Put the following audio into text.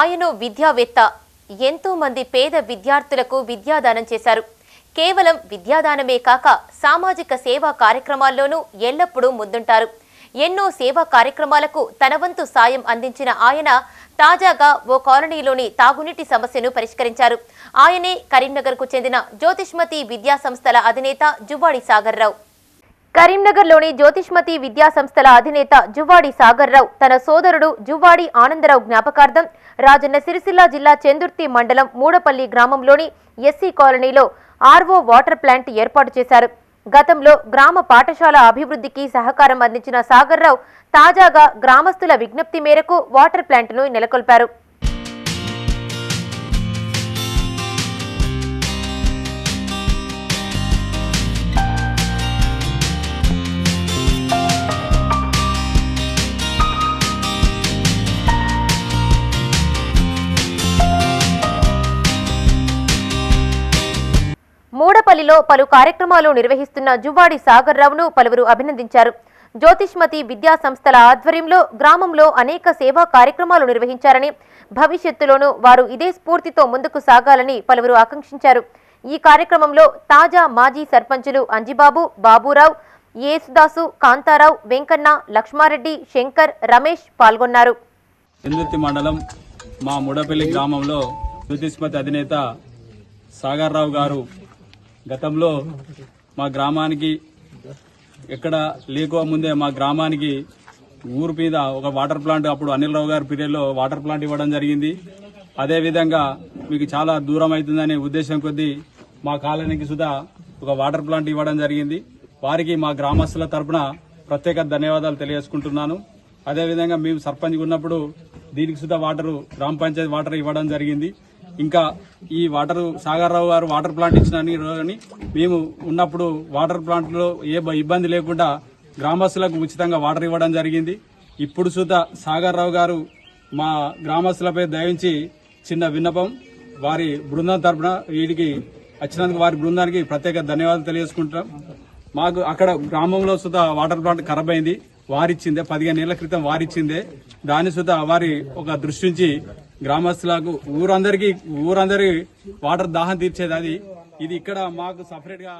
ఆయన విద్యావేత్త. ఎంతో మంది పేద విద్యార్థులకు విద్యాదానం చేశారు. కేవలం విద్యాదానమే కాక సామాజిక సేవా కార్యక్రమాల్లోనూ ఎల్లప్పుడూ ముందుంటారు. ఎన్నో సేవా కార్యక్రమాలకు తన వంతు సాయం అందించిన ఆయన తాజాగా ఓ కాలనీలోని తాగునీటి సమస్యను పరిష్కరించారు. ఆయనే కరీంనగర్కు చెందిన జ్యోతిష్మతి విద్యా సంస్థల అధినేత జువాడి సాగర్రావు. కరీంనగర్లోని జ్యోతిష్మతి విద్యా సంస్థల అధినేత జువ్వాడి సాగర్రావు తన సోదరుడు జువ్వాడి ఆనందరావు జ్ఞాపకార్థం రాజన్న సిరిసిల్ల జిల్లా చెందుర్తి మండలం మూడపల్లి గ్రామంలోని ఎస్సీ కాలనీలో ఆర్వో వాటర్ ప్లాంట్ ఏర్పాటు చేశారు. గతంలో గ్రామ పాఠశాల అభివృద్ధికి సహకారం అందించిన సాగర్రావు తాజాగా గ్రామస్తుల విజ్ఞప్తి మేరకు వాటర్ ప్లాంట్ను నెలకొల్పారు. మూడపల్లిలో పలు కార్యక్రమాలు నిర్వహిస్తున్న జువ్వాడి సాగర్రావును పలువురు అభినందించారు. జ్యోతిష్మతి విద్యా సంస్థల ఆధ్వర్యంలో గ్రామంలో అనేక సేవా కార్యక్రమాలు నిర్వహించారని భవిష్యత్తులోనూ వారు ఇదే స్ఫూర్తితో ముందుకు సాగాలని పలువురు ఆకాంక్షించారు. ఈ కార్యక్రమంలో తాజా మాజీ సర్పంచులు అంజిబాబు బాబురావు యేసుదాసు కాంతారావు వెంకన్న లక్ష్మారెడ్డి శంకర్ రమేష్ పాల్గొన్నారు. మండలం మా ముడపల్లి గ్రామంలో జ్యోతిష్మతి అధినేత సాగర్రావు గారు గతంలో మా గ్రామానికి ఎక్కడ లేకో ముందే మా గ్రామానికి ఊరు మీద ఒక వాటర్ ప్లాంట్ అప్పుడు అనిల్ రావు గారి పీరియడ్లో వాటర్ ప్లాంట్ ఇవ్వడం జరిగింది. అదేవిధంగా మీకు చాలా దూరం అవుతుందనే ఉద్దేశం కొద్దీ మా కాలనీకి సుధా ఒక వాటర్ ప్లాంట్ ఇవ్వడం జరిగింది. వారికి మా గ్రామస్తుల తరపున ప్రత్యేక ధన్యవాదాలు తెలియజేసుకుంటున్నాను. అదేవిధంగా మేము సర్పంచ్ ఉన్నప్పుడు దీనికి సుధా వాటరు గ్రామ పంచాయతీ వాటర్ ఇవ్వడం జరిగింది. ఇంకా ఈ వాటర్ సాగర్రావు గారు వాటర్ ప్లాంట్ ఇచ్చిన మేము ఉన్నప్పుడు వాటర్ ప్లాంట్లో ఏ ఇబ్బంది లేకుండా గ్రామస్తులకు ఉచితంగా వాటర్ ఇవ్వడం జరిగింది. ఇప్పుడు సుధా సాగర్రావు గారు మా గ్రామస్తులపై దయించి చిన్న విన్నపం. వారి బృందం తరపున వీటికి వచ్చినందుకు వారి బృందానికి ప్రత్యేక ధన్యవాదాలు తెలియజేసుకుంటున్నాం. మాకు అక్కడ గ్రామంలో సుత వాటర్ ప్లాంట్ ఖరాబ్ అయింది. వారిచ్చిందే పదిహేను ఏళ్ళ క్రితం వారిచ్చిందే. దాని సుత వారి ఒక దృష్టి నుంచి గ్రామస్తులకు ఊరందరికీ ఊరందరి వాటర్ దాహం తీర్చేది అది. ఇది ఇక్కడ మాకు సపరేట్గా